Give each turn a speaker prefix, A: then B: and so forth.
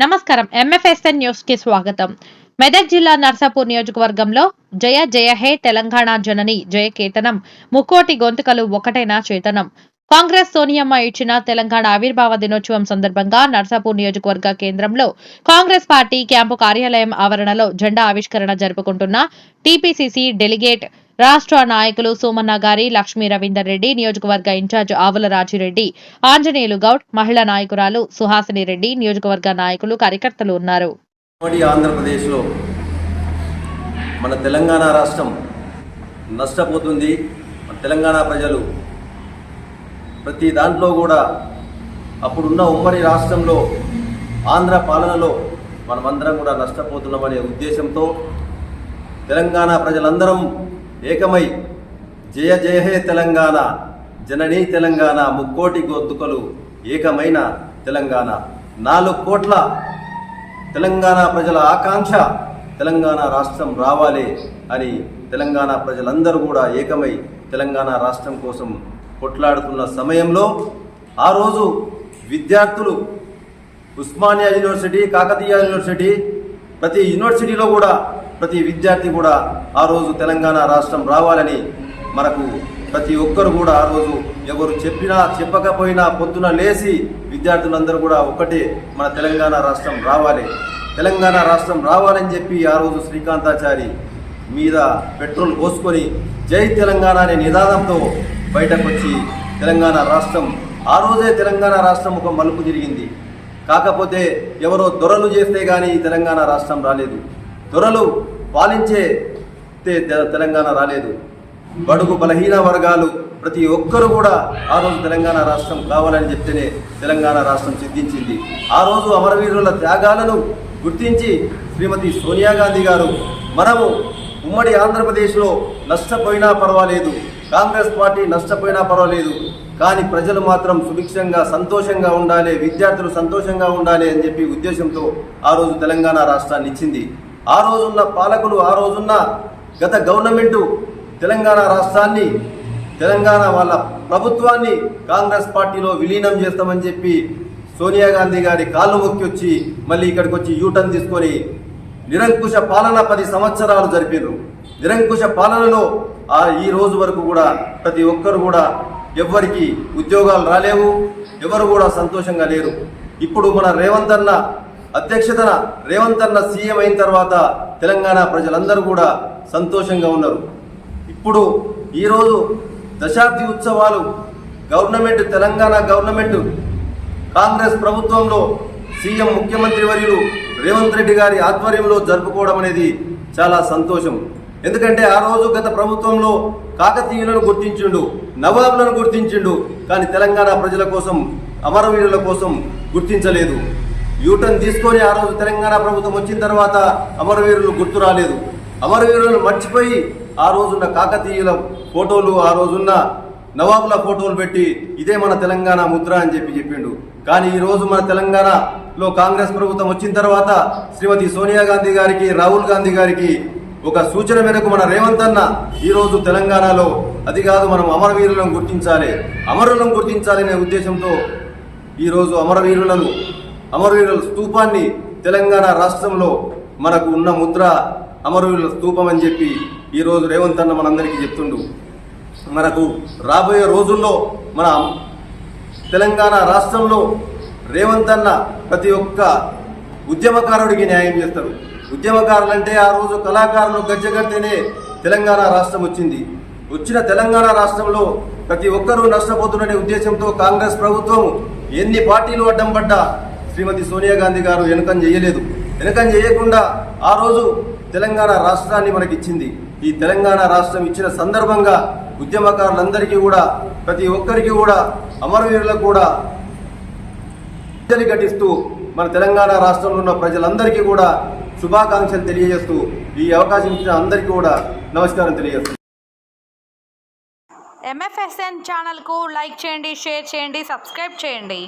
A: నమస్కారం. ఎంఎఫ్ఎస్ఎన్ న్యూస్కి స్వాగతం. మెదక్ జిల్లా నర్సాపూర్ నియోజకవర్గంలో జయ జయ హే తెలంగాణ జనని జయ కేతనం ముక్కోటి గొంతుకలు ఒకటైన చేతనం. కాంగ్రెస్ సోనియమ్మ ఇచ్చిన తెలంగాణ ఆవిర్భావ దినోత్సవం సందర్భంగా నర్సాపూర్ నియోజకవర్గ కేంద్రంలో కాంగ్రెస్ పార్టీ క్యాంపు కార్యాలయం ఆవరణలో జెండా ఆవిష్కరణ జరుపుకుంటున్న టీపీసీసీ డెలిగేట్ రాష్ట్ర నాయకులు సోమన్న గారి లక్ష్మీ రవీందర్ రెడ్డి నియోజకవర్గ ఇన్ఛార్జ్ ఆవుల రాజిరెడ్డి ఆంజనేయులు గౌడ్ మహిళా నాయకురాలు సుహాసిని రెడ్డి నియోజకవర్గ నాయకులు కార్యకర్తలు ఉన్నారు.
B: ఆంధ్రప్రదేశ్లో మన తెలంగాణ రాష్ట్రం నష్టపోతుంది. మన తెలంగాణ ప్రజలు ప్రతి దాంట్లో కూడా అప్పుడున్న ఉమ్మడి రాష్ట్రంలో ఆంధ్ర పాలనలో మనమందరం కూడా నష్టపోతున్నామనే ఉద్దేశంతో తెలంగాణ ప్రజలందరం ఏకమై జయ జయ హే తెలంగాణ జననీ తెలంగాణ ముక్కోటి గొంతుకలు ఏకమైన తెలంగాణ. నాలుగు కోట్ల తెలంగాణ ప్రజల ఆకాంక్ష తెలంగాణ రాష్ట్రం రావాలి అని తెలంగాణ ప్రజలందరూ కూడా ఏకమై తెలంగాణ రాష్ట్రం కోసం కొట్లాడుతున్న సమయంలో ఆ రోజు విద్యార్థులు ఉస్మానియా యూనివర్సిటీ కాకతీయ యూనివర్సిటీ ప్రతి యూనివర్సిటీలో కూడా ప్రతి విద్యార్థి కూడా ఆ రోజు తెలంగాణ రాష్ట్రం రావాలని మనకు ప్రతి ఒక్కరు కూడా ఆ రోజు ఎవరు చెప్పినా చెప్పకపోయినా పొద్దున లేచి విద్యార్థులందరూ కూడా ఒకటే మన తెలంగాణ రాష్ట్రం రావాలి. తెలంగాణ రాష్ట్రం రావాలని చెప్పి ఆ రోజు శ్రీకాంతాచారి మీద పెట్రోల్ పోసుకొని జై తెలంగాణ అనే నినాదంతో బయటకు వచ్చి తెలంగాణ రాష్ట్రం ఆ రోజే తెలంగాణ రాష్ట్రం ఒక మలుపు తిరిగింది. కాకపోతే ఎవరో దొరలు చేస్తే కానీ తెలంగాణ రాష్ట్రం రాలేదు. దొరలు పాలించే తె- తెలంగాణ రాలేదు. బడుగు బలహీన వర్గాలు ప్రతి ఒక్కరు కూడా ఆ రోజు తెలంగాణ రాష్ట్రం కావాలని చెప్తేనే తెలంగాణ రాష్ట్రం సిద్ధించింది. ఆ రోజు అమరవీరుల త్యాగాలను గుర్తించి శ్రీమతి సోనియా గాంధీ గారు మనము ఉమ్మడి ఆంధ్రప్రదేశ్లో నష్టపోయినా పర్వాలేదు కాంగ్రెస్ పార్టీ నష్టపోయినా పర్వాలేదు కానీ ప్రజలు మాత్రం సుభిక్షంగా సంతోషంగా ఉండాలి విద్యార్థులు సంతోషంగా ఉండాలి అని చెప్పి ఉద్దేశంతో ఆ రోజు తెలంగాణ రాష్ట్రాన్ని ఇచ్చింది. ఆ రోజున్న పాలకులు ఆ రోజున్న గత గవర్నమెంటు తెలంగాణ రాష్ట్రాన్ని తెలంగాణ వాళ్ళ ప్రభుత్వాన్ని కాంగ్రెస్ పార్టీలో విలీనం చేస్తామని చెప్పి సోనియా గాంధీ గారి కాళ్ళు మొక్కి వచ్చి మళ్ళీ ఇక్కడికి వచ్చి యూటర్న్ తీసుకొని నిరంకుశ పాలన పది సంవత్సరాలు జరిపారు. నిరంకుశ పాలనలో ఆ ఈ రోజు వరకు కూడా ప్రతి ఒక్కరు కూడా ఎవ్వరికి ఉద్యోగాలు రాలేవు ఎవరు కూడా సంతోషంగా లేరు. ఇప్పుడు మన రేవంత్ అన్న అధ్యక్షతన రేవంత్ అన్న సీఎం అయిన తర్వాత తెలంగాణ ప్రజలందరూ కూడా సంతోషంగా ఉన్నారు. ఇప్పుడు ఈరోజు దశాబ్ది ఉత్సవాలు గవర్నమెంట్ తెలంగాణ గవర్నమెంట్ కాంగ్రెస్ ప్రభుత్వంలో సీఎం ముఖ్యమంత్రి వర్యులు రేవంత్ రెడ్డి గారి ఆధ్వర్యంలో జరుపుకోవడం అనేది చాలా సంతోషం. ఎందుకంటే ఆ రోజు గత ప్రభుత్వంలో కాకతీయులను గుర్తించిండు నవాబులను గుర్తించిండు కానీ తెలంగాణ ప్రజల కోసం అమరవీరుల కోసం గుర్తించలేదు. యూటర్న్ తీసుకొని ఆ రోజు తెలంగాణ ప్రభుత్వం వచ్చిన తర్వాత అమరవీరులు గుర్తు రాలేదు. అమరవీరులను మర్చిపోయి ఆ రోజున్న కాకతీయుల ఫోటోలు ఆ రోజున్న నవాబుల ఫోటోలు పెట్టి ఇదే మన తెలంగాణ ముద్ర అని చెప్పి చెప్పిండు. కానీ ఈరోజు మన తెలంగాణలో కాంగ్రెస్ ప్రభుత్వం వచ్చిన తర్వాత శ్రీమతి సోనియా గాంధీ గారికి రాహుల్ గాంధీ గారికి ఒక సూచన మేరకు మన రేవంత్ అన్న ఈ రోజు తెలంగాణలో అది కాదు మనం అమరవీరులను గుర్తించాలి. అమరులను గుర్తించాలనే ఉద్దేశంతో ఈరోజు అమరవీరులను అమరవీరుల స్తూపాన్ని తెలంగాణ రాష్ట్రంలో మనకు ఉన్న ముద్ర అమరవీరుల స్తూపం అని చెప్పి ఈరోజు రేవంత్ అన్న మనందరికీ చెప్తుండు. మనకు రాబోయే రోజుల్లో మన తెలంగాణ రాష్ట్రంలో రేవంత్ అన్న ప్రతి ఒక్క ఉద్యమకారుడికి న్యాయం చేస్తారు. ఉద్యమకారులంటే ఆ రోజు కళాకారులు గజ్జగడితేనే తెలంగాణ రాష్ట్రం వచ్చింది. వచ్చిన తెలంగాణ రాష్ట్రంలో ప్రతి ఒక్కరూ నష్టపోతున్ననే ఉద్దేశంతో కాంగ్రెస్ ప్రభుత్వం ఎన్ని పార్టీలు అడ్డం పడ్డా శ్రీమతి సోనియా గాంధీ గారు వెనుకం చేయలేదు. వెనుకం చేయకుండా ఆ రోజు తెలంగాణ రాష్ట్రాన్ని మనకిచ్చింది. ఈ తెలంగాణ రాష్ట్రం ఇచ్చిన సందర్భంగా ఉద్యమకారులందరికీ కూడా ప్రతి ఒక్కరికి కూడా అమరవీరులకు కూడా అంజలి ఘటిస్తూ మన తెలంగాణ రాష్ట్రంలో ఉన్న ప్రజలందరికీ కూడా శుభాకాంక్షలు తెలియజేస్తూ ఈ అవకాశం ఇచ్చిన అందరికీ కూడా నమస్కారం తెలియజేస్తూ
A: ఎంఎఫ్ఎస్ఎన్ ఛానల్కు లైక్ చేయండి షేర్ చేయండి సబ్స్క్రైబ్ చేయండి.